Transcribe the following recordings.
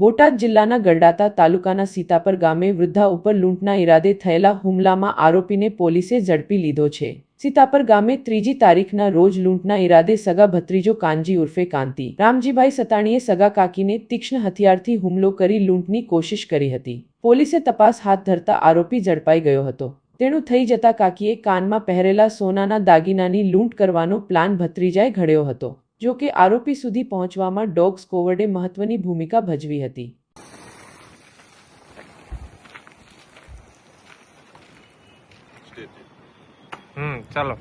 બોટાદ જિલ્લાના ગરડાતા તાલુકાના સીતાપર ગામે વૃદ્ધા ઉપર લૂંટના ઈરાદે થયેલા હુમલામાં આરોપીને પોલીસે ઝડપી લીધો છે. સીતાપર ગામે ત્રીજી તારીખના રોજ લૂંટના ઈરાદે સગા ભત્રીજો કાનજી ઉર્ફે કાંતિ, રામજીભાઈ સતાણીએ સગા કાકીને તીક્ષ્ણ હથિયારથી હુમલો કરી લૂંટની કોશિશ કરી હતી. પોલીસે તપાસ હાથ ધરતા આરોપી ઝડપાઈ ગયો હતો. તેણું થઈ જતા કાકીએ કાનમાં પહેરેલા સોનાના દાગીનાની લૂંટ કરવાનો પ્લાન ભત્રીજાએ ઘડ્યો હતો. જો કે આરોપી સુધી પહોંચવામાં ડોગ સ્કોવર્ડે મહત્વની ભૂમિકા ભજવી હતી હમ ચાલો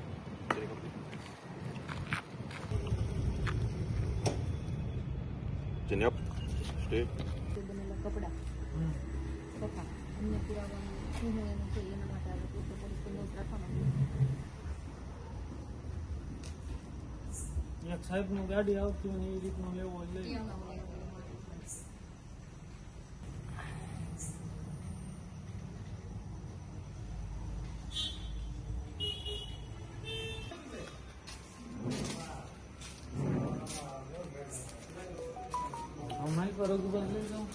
Chin up. Stay. તે બનેલા કપડાં સોફા અન્ય પુરાવાનું શું હોય એનું છે એના માટે આ લોકો તો પોલીસ નોંધ રાખવાનું એક સાહેબનું ગાડી આવતી ને એ રીતનું લેવો લઈ હમણાં પર રઘુબર લઈ જાઉં.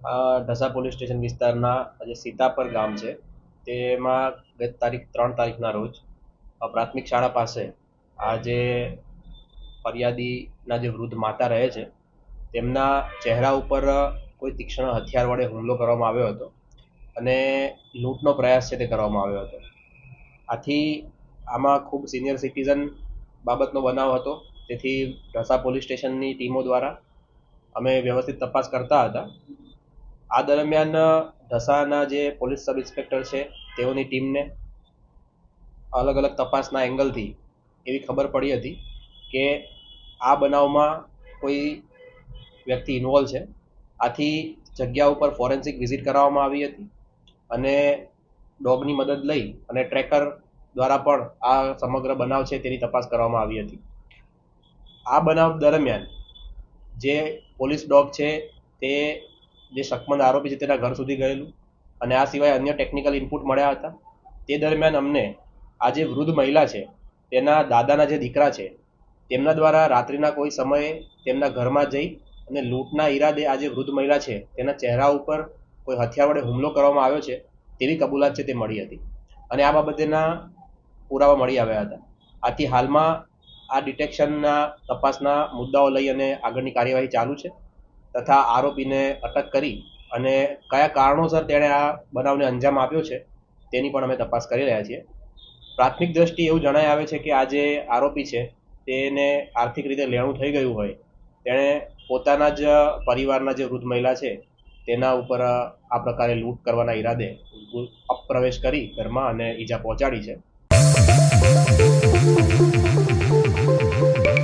ઢસા પોલીસ સ્ટેશન વિસ્તારના જે સીતાપર ગામ છે, તેમાં ગત તારીખ ત્રણ તારીખના રોજ પ્રાથમિક શાળા પાસે આ જે ફરિયાદીના જે વૃદ્ધ માતા રહે છે, તેમના ચહેરા ઉપર કોઈ તીક્ષ્ણ હથિયાર વડે હુમલો કરવામાં આવ્યો હતો અને લૂંટનો પ્રયાસ છે તે કરવામાં આવ્યો હતો. આથી આમાં ખૂબ સિનિયર સિટીઝન બાબતનો બનાવ હતો, તેથી ઢસા પોલીસ સ્ટેશનની ટીમો દ્વારા અમે વ્યવસ્થિત તપાસ કરતા હતા. આ દરમિયાન ઢસાના જે પોલીસ સબ ઇન્સ્પેક્ટર છે, તેઓની ટીમને અલગ અલગ તપાસના એંગલથી એવી ખબર પડી હતી કે આ બનાવમાં કોઈ વ્યક્તિ ઇન્વોલ્વ છે. આથી જગ્યા ઉપર ફોરેન્સિક વિઝિટ કરાવવામાં આવી હતી અને ડોગની મદદ લઈ અને ટ્રેકર દ્વારા પણ આ સમગ્ર બનાવ છે તેની તપાસ કરવામાં આવી હતી. આ બનાવ દરમિયાન જે પોલીસ ડોગ છે તે જે શકમંદ આરોપી છે તેના ઘર સુધી ગયેલું. અને આ સિવાય અન્ય ટેકનિકલ ઇનપુટ મળ્યા હતા. તે દરમિયાન અમને આ જે વૃદ્ધ મહિલા છે, તેના દાદાના જે દીકરા છે, તેમના દ્વારા રાત્રિના કોઈ સમયે તેમના ઘરમાં જઈ અને લૂંટના ઈરાદે આ જે વૃદ્ધ મહિલા છે, તેના ચહેરા ઉપર કોઈ હથિયાર વડે હુમલો કરવામાં આવ્યો છે, તેવી કબૂલાત છે તે મળી હતી. અને આ બાબતેના પુરાવા મળી આવ્યા હતા. આથી હાલમાં આ ડિટેક્શનના તપાસના મુદ્દાઓ લઈ અને આગળની કાર્યવાહી ચાલુ છે. તથા આરોપીને અટક કરી અને કયા કારણોસર તેણે આ બનાવને અંજામ આપ્યો છે, તેની પણ અમે તપાસ કરી રહ્યા છીએ. પ્રાથમિક દ્રષ્ટિએ એવું જણાઈ આવે છે કે આ જે આરોપી છે, તેને આર્થિક રીતે લેણું થઈ ગયું હોય. તેણે પોતાના જ પરિવારના જે વૃદ્ધ મહિલા છે, તેના ઉપર આ પ્રકારે લૂંટ કરવાના ઈરાદે અપ્રવેશ કરી ઘરમાં અને ઈજા પહોંચાડી છે.